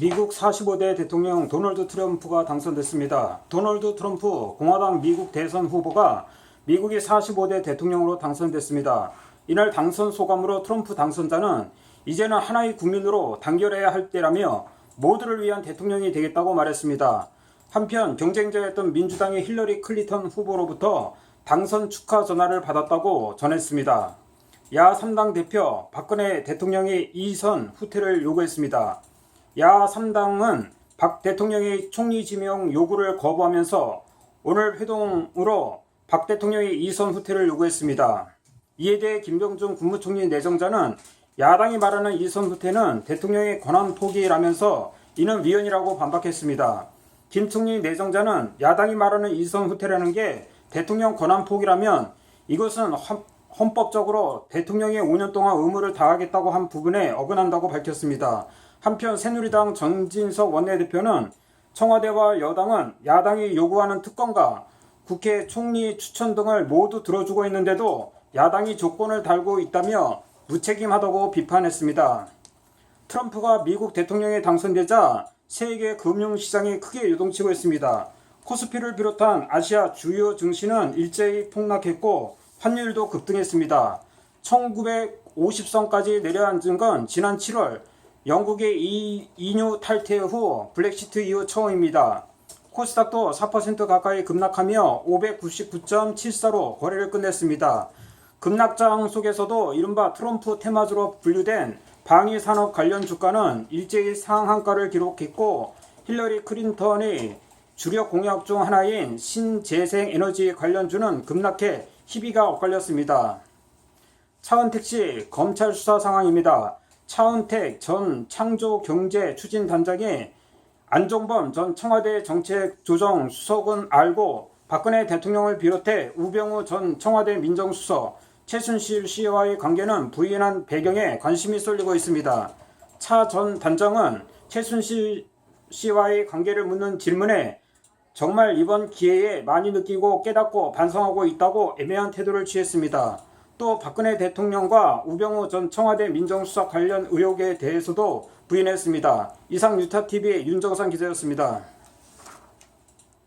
미국 45대 대통령 도널드 트럼프가 당선됐습니다. 도널드 트럼프 공화당 미국 대선 후보가 미국의 45대 대통령으로 당선됐습니다. 이날 당선 소감으로 트럼프 당선자는 이제는 하나의 국민으로 단결해야 할 때라며 모두를 위한 대통령이 되겠다고 말했습니다. 한편 경쟁자였던 민주당의 힐러리 클리턴 후보로부터 당선 축하 전화를 받았다고 전했습니다. 야 3당 대표 박근혜 대통령의 2선 후퇴를 요구했습니다. 야 3당은 박 대통령의 총리 지명 요구를 거부하면서 오늘 회동으로 박 대통령의 2선 후퇴를 요구했습니다. 이에 대해 김병준 국무총리 내정자는 야당이 말하는 2선 후퇴는 대통령의 권한 포기라면서 이는 위헌이라고 반박했습니다. 김 총리 내정자는 야당이 말하는 2선 후퇴라는 게 대통령 권한 포기라면 이것은 헌- 헌법적으로 대통령이 5년 동안 의무를 다하겠다고 한 부분에 어긋난다고 밝혔습니다. 한편 새누리당 전진석 원내대표는 청와대와 여당은 야당이 요구하는 특검과 국회 총리 추천 등을 모두 들어주고 있는데도 야당이 조건을 달고 있다며 무책임하다고 비판했습니다. 트럼프가 미국 대통령에 당선되자 세계 금융시장이 크게 요동치고 있습니다. 코스피를 비롯한 아시아 주요 증시는 일제히 폭락했고 환율도 급등했습니다. 1950선까지 내려앉은 건 지난 7월 영국의 이- EU 탈퇴 후 블랙시트 이후 처음입니다. 코스닥도 4% 가까이 급락하며 599.74로 거래를 끝냈습니다. 급락장 속에서도 이른바 트럼프 테마주로 분류된 방위 산업 관련 주가는 일제히 상한가를 기록했고 힐러리 클린턴의 주력 공약 중 하나인 신재생 에너지 관련주는 급락해 희비가 엇갈렸습니다. 차은택 씨 검찰 수사 상황입니다. 차은택 전 창조경제추진단장이 안종범 전 청와대 정책조정 수석은 알고 박근혜 대통령을 비롯해 우병우 전 청와대 민정수석 최순실 씨와의 관계는 부인한 배경에 관심이 쏠리고 있습니다. 차 전 단장은 최순실 씨와의 관계를 묻는 질문에 정말 이번 기회에 많이 느끼고 깨닫고 반성하고 있다고 애매한 태도를 취했습니다. 또 박근혜 대통령과 우병우 전 청와대 민정수석 관련 의혹에 대해서도 부인했습니다. 이상 유타TV 윤정상 기자였습니다.